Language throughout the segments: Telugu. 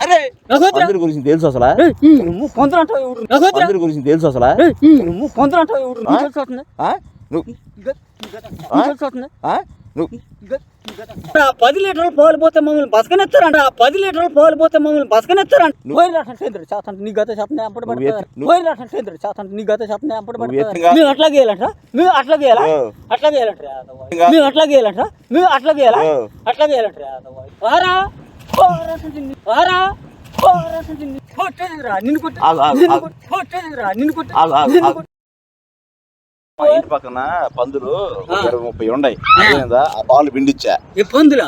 అరే గురించి తెలుసు అసలు? గురించి తెలుసు అసలు? నీకు తెలిసి? నువ్వు ఆ? నువ్వు ఆ పది లీటర్లు పాలు పోతే మమ్మల్ని బతకనెత్తారంట ఆ పది లీటర్లు పాలు పోతే మమ్మల్ని బతకనెత్తారంట పోయి రాటం సేంద్ర చేతంట నీ గత చేతనే అప్పుడు నువ్వు పడతారు ఎత్తు- పోయి రాటం సేంద్ర చేతంట నీ గత చేతనే నువ్వు ఎత్తుగా- మేము అట్లా గేయాలంట మేము అట్లా గేయాలా ఓ. అట్లా గేయాలంట ఇంకా- మేము అట్లా గేయాలంట మేము అట్లా గేయాలా ఓ. అట్లా గేయాలంట వారా? వారా కొట్టేదిరా నిన్ను కొట్టే నిన్ను. కొట్టే- నిన్ను కొట్టే మా ఇంటి పక్కన పందులు ఇరవై ముప్పై ఉన్నాయి. ఆ. పాలు పిండిచ్చా. పందులా?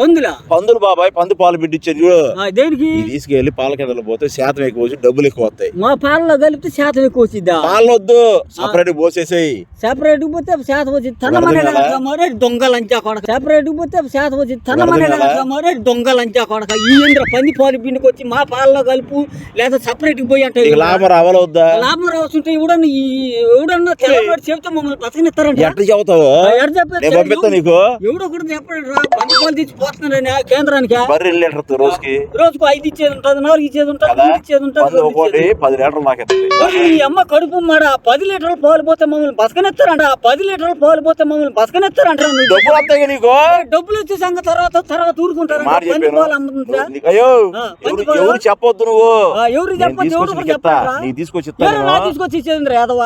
పందులా? పందులు బాబాయ్ పందు పాలు పిండిచ్చాను చూడు. దేనికి? తీసుకెళ్ళి పాల కిందలు పోతే శాతం ఎక్కువ వచ్చి డబ్బులు ఎక్కువ వస్తాయి. మా పాలలో కలిపితే శాతం ఎక్కువ వచ్చిద్దా? పాలు వద్దు సపరేట్ పోసేసేయి. సెపరేట్ పోతే శాతం వచ్చి తనమనే వరదనాలా? మరే దొంగ లంచా కొడక. సెపరేట్ పోతే శాతం వచ్చి తనమనే వరదనాలా? మరే దొంగ లంచా కొడక. ఈ ఇంద్ర పంది పాలు పిండికి వచ్చి మా పాలలో కలుపు లేదా సెపరేట్ పోయి అంటే లాభం రావాలా వద్దా? లాభం ఎవడన్నా ఈ ఎవడన్నా తెల్లవాడు చెప్తే మమ్మల్ని బతకనిస్తారంట. ఎట్లా చెబుతావు? పంపిస్తా నీకు. ఎవడో కూడా చెప్పండి పంది తెచ్చి పోతున్నారని కేంద్రానికి. బర్రె లీటర్ రోజుకి. రోజుకు ఐదు ఇచ్చేది ఉంటుంది నాలుగు ఇచ్చేది ఉంటుంది కదా? మూడు ఇచ్చేది ఉంటుంది పంది రెండు ఒక్కోటి ఇచ్చేది. పది లీటర్లు ఈ అమ్మ కడుపు మాడ పది లీటర్లు పాలు పోతే మమ్మల్ని బతకనెత్తారంట ఆ పది లీటర్లు పాలు పోతే మమ్మల్ని బతకనెత్తారంట నువ్వు. డబ్బులు వస్తాయి నీకు? డబ్బులు వచ్చే సంగతి తర్వాత తర్వాత ఊరుకుంటారు అయ్యో ఎవరు చెప్పొద్దు నువ్వు? ఎవరు చెప్పొద్దు ఎవరు తీసుకొచ్చి తీసుకొచ్చి ఇచ్చేది యాదవ.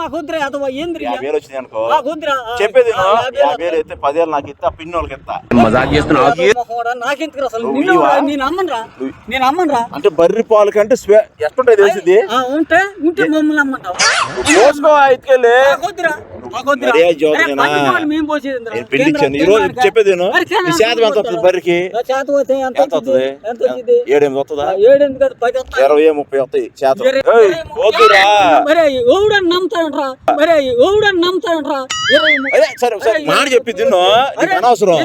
మాకు వద్దురా యాదవ ఏంద్రి యాభై వేలు వచ్చింది అనుకో. మాకు వద్దురా చెప్పేది నువ్వు. యాభై వేలు అయితే పదివేలు నాకు ఇస్తా పిన్ని వాళ్ళకి ఇస్తా మొహోడా, నాకెందుకు అసలు? నువ్వు నిన్ను? నేను అమ్మనురా. నువ్వు- నేను అమ్మనురా. అంటే బర్రి పాలు కంటే స్వే- ఎట్లుంటాయి తెలిసింది? ఆ, ఉంటే ఉంటే మమ్మల్ని అమ్మంటావు? ఎత్తుకెళ్ళి వద్దురా మాకు వద్దురా మరే అరే, జ్యోతినేనా? పంది పాలు మేము పోసేదిరా. నేను పిండిచ్చాను ఈ రోజు చెప్పేది శాతం ఎంత వస్తుంది? బర్రికి? ఎంత? వస్తుంది? ఏడెనిమిది వస్తుందా. ఇరవై ముప్పై వస్తాయి శాతం. వద్దురా. మరి ఎవడని నమ్ముతాడంట్రా? మరి ఎవడని నమ్ముతాడంట్రా? సరే సరే మాట చెప్పి తిన్ను. అనవసరం.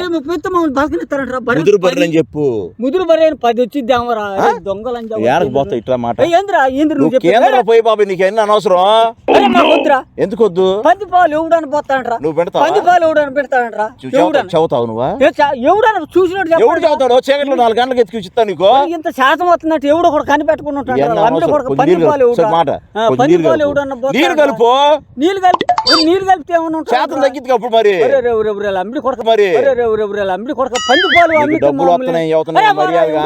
బర్రె అని చెప్పు. ముదురు బర్రె పది వచ్చింది అమ్మరా. దొంగలని చెప్పు. ఏడకు పోతావు ఇట్లా మాట? ఏందిరా ఏంద్ర నువ్వు పోయి బాబు నీకు ఎన్ని అనవసరం? అరే మాకు వద్దురా ఎందుకు వద్దు పంది పాలు ఎవడని పోతాడంట్రా నువ్వు పెడతావా పంది పాలు ఎవడని పెడతాడంట్రా ఎవడని చదువుతావు నువ్వా ఏ చా- ఎవడని చూసినట్టు ఎవడు చెప్పండి చదువుతాడు చీకట్లో నాలుగు గంటలకు ఎత్తుకు ఇస్తా నీకు ఇంత శాతం వస్తున్నట్టు ఎవడో కూడా కనిపెట్టుకుని ఉంటాడు పంది నీళ్ళు పాలు కలుపు. సరే? మాట ఆ, కొంచెం పంది నీళ్ళు పాలు కలుపు. ఎవడన్నా పోతాడా? నీళ్ళు కలుపు నీళ్ళు కలిపి ఓ, నీళ్ళు కలిపితే ఏమన్నా ఉంటాడా? శాతం తగ్గిద్ది అప్పుడు మరి ఒరే, ఒరే, ఒరే, ఒరే, లంబడి కొడక మరి. ఒరే, ఒరే, ఒరే, ఒరే, లంబడి కొడక పంది పాలు నీకు అమ్మితే డబ్బులు మామూలే. వస్తున్నాయి, అవుతున్నాయి, మర్యాదగా.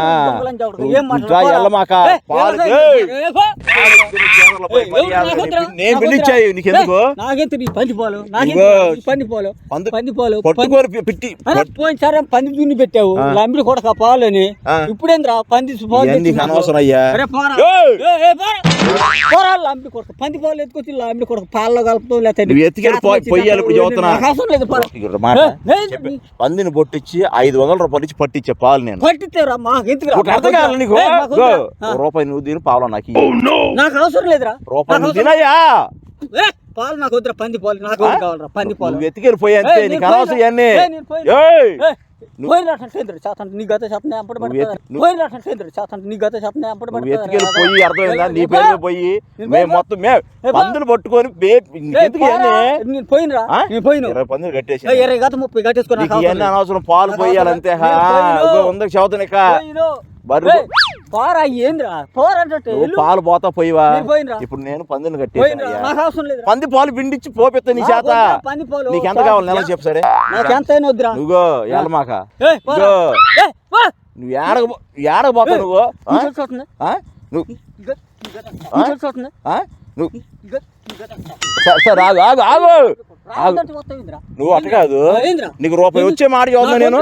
నువ్వు ఇట్లా. ఎల్లమాక. పాలు- ఏయ్. నేను పిలిచాయి. నీకెందుకు పంది పాలు. నాకెందుకు ఇదిగో. ఈ పంది పాలు. పంది- పంది పాలు. పంది- పట్టుకొని పి- పిట్టి అరే, పోయినసారి పంది దున్ని పెట్టావు. లంబడి కొడక పాలు అని ఆ. ఇప్పుడేంద్రా? పంది. అనవసరం అయ్యా. లంబడి కొడక. పంది పాలు ఎత్తుకొచ్చి లంబడి కొడక పాలలో కలుపుతావు లేకపోతే పందిని పొట్టిచ్చి ఐదు వందల రూపాయలు ఇచ్చి పట్టించే పాలు నేను. పట్టితేరా మాకు ఎందుకు రూపాయి నువ్వు దీని పావులో నాకు. నాకు అవసరం లేదురా. రూపాయి తినయ్యా. పాలు నాకు వద్దురా పంది పాలు నాకు కావాలరా పంది పాలు. ఎత్తుకెళ్ళి పోయి నీకు నీ పోయి అర్థమైందా? నీ పేరు మేము. మొత్తం. పందులు పట్టుకొని కట్టేసి ముప్పై కట్టేసుకున్నా అనవసరం పాలు పోయాలంతే. ఉందకి చదువుతానిక పోయిను? బర్రె పోరా ఏంద్రా? నువ్వు పాలు పోతా పోయివా. ఇప్పుడు నేను పందులు అవసరం లేదు పంది పాలు పిండిచ్చి పోపెత్తా నీ చేత. పంది పాలు. నీకు ఎంత కావాలి నెల చెప్పు సరే. నాకు ఎంత అయినా వద్దురా. నువ్వు ఎలమాక పోరా. నువ్వు ఏడక ఏడక పోతా నువ్వు? నువ్వు? నువ్వు సరే ఆగు ఆగు ఆగు? నువ్వు అట్ట కాదు? నీకు రూపాయి వచ్చే మాట చదువుతున్నా నేను?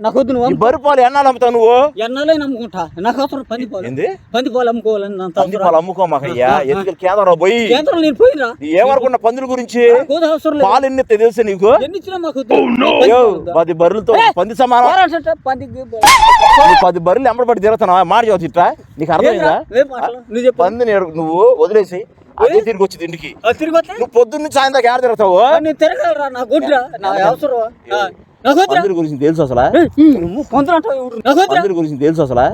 నాకు వద్దు? నువ్వు. బర్రె పాలు ఎన్నాళ్ళు అమ్ముతావు నువ్వు? ఎన్నాళ్ళే నమ్ముకుంటా? నాకు అవసరం పంది పాలు. ఏంది? పంది పాలు అమ్ముకోవాలని అంత పంది పాలు అమ్ముకోమాకయ్యా ఆ, ఆ. ఎందుకు కేంద్రం పోయి? కేంద్రం నేను పోయిరా నీ ఏమనుకున్న పందుల గురించి? పాలు ఎన్ని తెలుసా నీకు? ఎన్ని ఇచ్చినా మాకు వద్దు. పంది వద్దా? పది బర్రెలతో! పంది సమానం. పది బర్రెలు. ఎంబడబడి తిరుగుతున్నావా? మాట చదువు ఇట్లా నీకు అర్థమైందా? ఎరు- నువ్వు వదిలేసి అదే తిరిగి వచ్చి ఇంటికి తిరిగి నువ్వు పొద్దున్న సాయంత్రం ఏడ తిరుగుతావు? నేను తిరగలరా? నా గుడ్రా? నా అవసరం గురించి తెలుసు అసలు? నువ్వు పందులు అంటావు ఎవరు? నాకు వద్దురా. పందుల గురించి తెలుసు అసలు?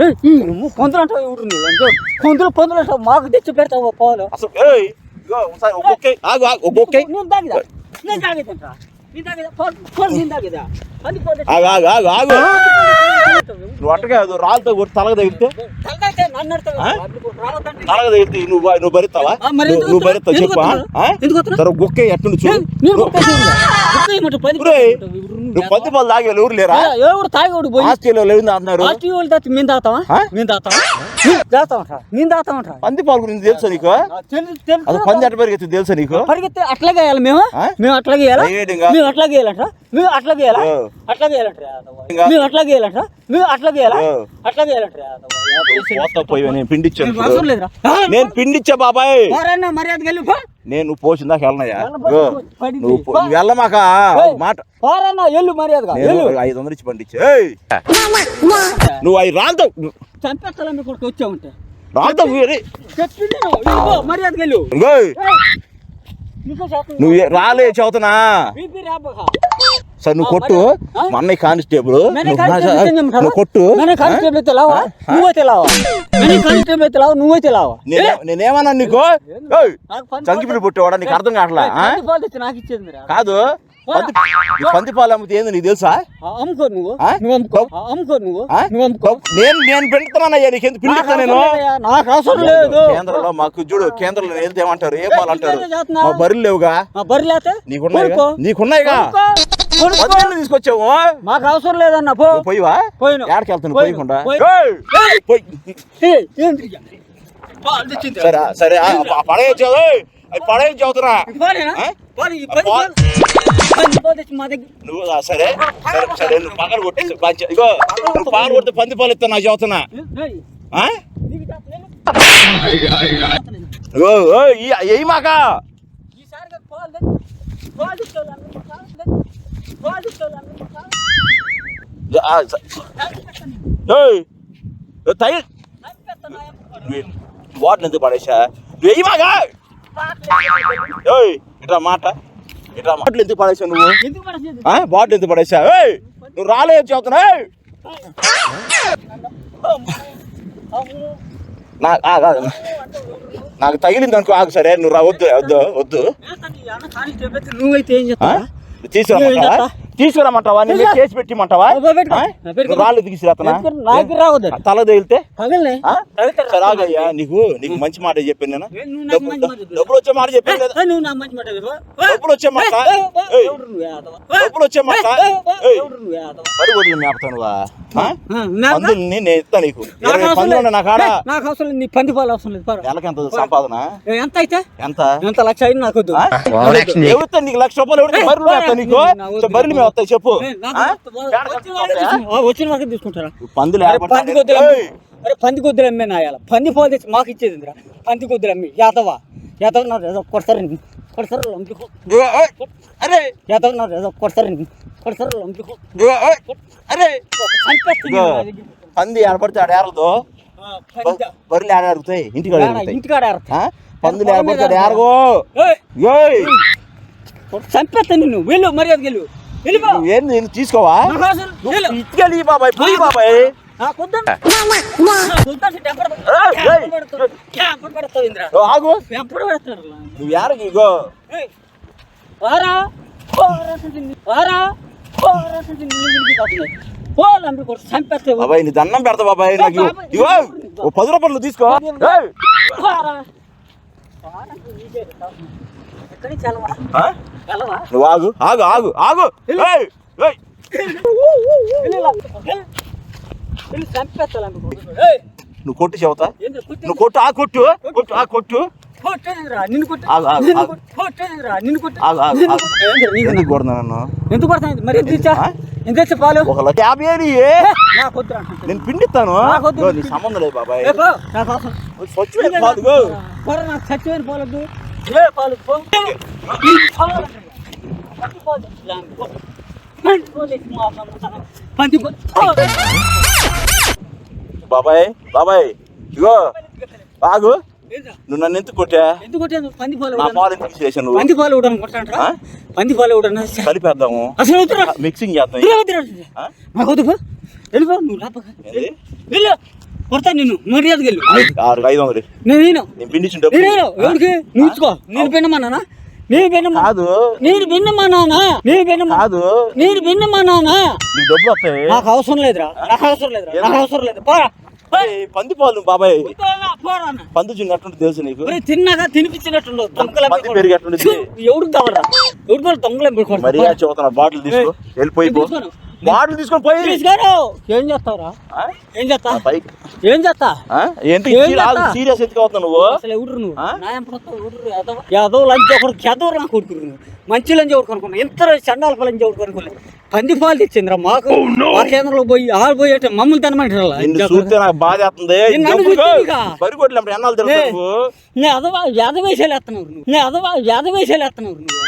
నువ్వు పందులు అంటావు ఎవరు నువ్వు? పందులు పందులు అంటావు? మాకు తెచ్చి పెడతావు పాలు అసలు నేను తాగిదా? తాగేదంటా నువ్వు అట్టగా రాళ్ళతో కొట్టి తలగ తగిలితే? నువ్వు నువ్వు భరిస్తావా నువ్వు భరిస్తావు చెప్పా నేను- నేను నువ్వు-? పది పాలు తాగే ఎవరు లేరా? ఎవరు తాగేవాడు పోయి? వాళ్ళు తాత మేము తాగుతావా? మేము తాగుతావా మేము తాగుతామంటా. మేము తాగుతామంటా. పంది పాలు గురించి తెలుసా నీకు? అది పంది ఎట్ట పరిగెత్తి తెలుసా నీకు? పరిగెత్తే అట్లాగే వేయాలి మేము? మేము అట్లాగే వేయాలా. మేము అట్లాగే వేయాలంట మేము అట్లాగే వేయాలా? ఓ. అట్లాగే వేయాలంట. మేము వేయాలంట మేము అట్లాగే వేయాలా? వేయాలంట పోతా. పోయి నేను పిండిచ్చాను నేను పిండిచ్చా బాబాయ్. నేను వెళ్ళనయ్యా పడింది. నువ్వు వెళ్ళమాక మాట. ఎల్లు మర్యాదగా ఐదు వందలు ఇచ్చి పండించే నువ్వు అవి రాంతో. చంపేస్తాలని కొడుకు వచ్చామంటే రాంతో నువ్వు. మర్యాదగా రాలే చదువుతున్నా. సరే నువ్వు కొట్టు? మా అన్నయ్య కానిస్టేబుల్. నువ్వు కొట్టు. నేనే కానిస్టేబుల్ అయితే లావా? నువ్వైతే లావా? నేనే కానిస్టేబుల్ అయితే లావా? నువ్వైతే లావా? నేనే- నేనేమన్నా నీకు? చంకిపిడి పుట్టేవాడా? నీకు అర్థం కావట్లా? నాకు ఇచ్చేది? కాదు. పంది పాలు అమ్మితే ఏంది నీకు తెలుసా? అమ్ముకో నువ్వు? నువ్వు అమ్ముకో. ఆ, అమ్ముకో నువ్వు. ఆ? నువ్వు అమ్ముకో. నేను నేను పెడుతున్నానయ్యా నీకు ఎందుకు నేను అవసరం లేదయ్యా, నాకు అవసరం లేదు. కేంద్రంలో మాకు చూడు కేంద్రంలో వెళ్తే ఏమంటారు? ఏం పాలు అంటారు. మా బర్రెలు లేవుగా? లేతే కొనుక్కో. నీకున్నాయిగా? పదివేలు తీసుకొచ్చావు మాకు అవసరం లేదన్న పో. పోయివా? పోయిను. ఏడకి వెళ్తాను. పోయకుండా. సరే సరే పడేయచ్చు నువ్వు ఆ, సరే సరే నువ్వు పక్కన కొట్టి ఇగో నువ్వు పాలు కొడితే పంది పాలు ఇస్తా నాకు చదువుతున్నా ఏయ్, తై వాటిని ఎందుకు పడేసా నువ్వు ఏయ్! ఇట్లా మాట. ఇట్లా మాటలు ఎందుకు పడేసావు నువ్వు? బాటిల్ ఎందుకు పడేసా ఏయ్! నువ్వు రాలేదు చదువుతున్నా ఏయ్! అవును. నా ఆ, కాదు. నాకు తగిలింది అనుకో ఆగు సరే. నువ్వు రా వద్దు వద్దు వద్దు. నువ్వైతే ఏం ఆ? చేస్తావా తీసుకురమ్మంటావా? నేను. కేసు పెట్టిమంటావా రాళ్ళు అది. తల తగిలితే? ఆగయ్యా నీకు నీకు మంచి మాట చెప్పాను నేను. డబ్బులు వచ్చే మాట చెప్పాను డబ్బులు వచ్చే మాట? డబ్బులు వచ్చే మాట? మరి పందుల్ని నేను ఇస్తా నీకు. ఇరవై పందులు నా కాడ? నాకు అవసరం లేదు. నీ పంది పాలు అవసరం లేదు. నెలకి ఎంత సంపాదన? ఎంత అయితే? ఎంత? ఎంత? లక్ష అయినా నాకు? ఎవరితో నీకు లక్ష రూపాయలు ఎవరికి? మేపుతా నీకు? నా వస్తాయి చెప్పు. వచ్చిన? వాళ్ళకే తీసుకుంటారా? పందులు. పంది కొద్దులు! అరే పంది కొద్దులు అమ్మే నాయాల పంది పాలు తెచ్చి మాకు ఇచ్చేది ఇందిరా పంది కొద్దులు అమ్మి. యాదవ యాదవ నా కొడతారు. కొడతారు లంపికో అరే. యాదవ నా కొడతారు లంపికో అరే. పంది ఏర్పడితే ఆడ ఏరదు. బర్రెలు ఆడ ఇంటికాడ. ఆ? పందులు ఏర్పడితే ఆడ ఏరగో ఏయ్, ఏయ్. చంపేస్తా నిన్ను. వెళ్ళు మర్యాద వెళ్ళు. నువ్వేం నేను తీసుకోవా. ఇటుకెళ్ళి బాబాయ్ పోయి బాబాయ్. ఆగు. టెంపర్ పడతాడు. నువ్వు ఏరగి ఇగో. వారా? వారా బాబాయ్ నీ దండం పెడతా బాబాయ్ నాకు. ఇగో ఓ పది రూపాయలు తీసుకో. నువ్వు ఆగు ఆగు ఆగు ఆగు. నువ్వు కొట్టు చెబుతా నువ్వు కొట్టు ఆ కొట్టు కొట్టు ఆ కొట్టు. ఎందుకు కొడుతున్నా నన్ను? ఎందుకు పడుతుంది మరి ఎంత ఇచ్చా? ఆ? ఎంత ఇచ్చా పాలు? ఒక లక్ష యాభై. నేను పిండిస్తాను. సంబంధం లేదు బాబాయ్. స్వచ్ఛమైన పాలు పాలు. బాబాయ్ బాబాయ్ ఇగో ఏంట్రా? నువ్వు నన్ను ఎందుకు కొట్టా ఎందుకు కొట్టాను పంది పాలు నా? పాలు ఎందుకు పంది పాలు? పంది పాలు కలిపేద్దాము అసలు మిక్సింగ్ చేద్దాం? నాకు వద్దు నువ్వు? వెళ్ళు కొడతా నిన్ను. మర్యాదకి వెళ్ళు ఆరు ఐదు వందలు. నేను నేను నేను ఎవరికి? నువ్వు ఇచ్చుకో. నేను విన్నమానా నేను విన్నమా కాదు. నేను విన్నమానా నేను విన్నమా కాదు. నేను విన్నమానా నీకు డబ్బులు వస్తాయి. నాకు అవసరం లేదురా. నాకు అవసరం లేదురా. నాకు అవసరం లేదు. పోరా. పంది పాలు బాబాయ్. పంది చుంగి అట్టుంటే తెలుసు నీకు. ఒరేయ్, తిన్నాగా తినిపించినట్టుండవు. దొంగల పంది పెరిగి అట్టుండేది ఎవడు దవరా ఎవడు దవరా దొంగల మరీ చదువుతున్నా బాటిల్ తీసుకో. వెళ్ళిపోయి. బాటిల్ తీసుకొని పోయి ఏం చేస్తావురా? ఏం చేస్తా? పైకి. ఏం చేస్తా? చేస్తా? సీరియస్ ఎందుకు అవుతున్నావు నువ్వు? అసలు ఎవడు నువ్వు? యాదవ్ లంచ్ ఒకడు యాదవ్ నాకు కొడుకురు మంచి లంచ్ ఎవరు కొనుక్కున్నావు ఇంత చండాలకు లంచ్ ఎవరు కొనుక్కోలేదు పంది పాలు తెచ్చిందిరా మాకు. మా కేంద్రంలో పోయి ఆరు పోయి అంటే మమ్మల్ని తినమంటారు? నాకు బాధ నే అదవా యాదవేశాలు ఎత్తనవు నువ్వు. అదవా యాదవేశాలు ఎత్తనవు నువ్వు.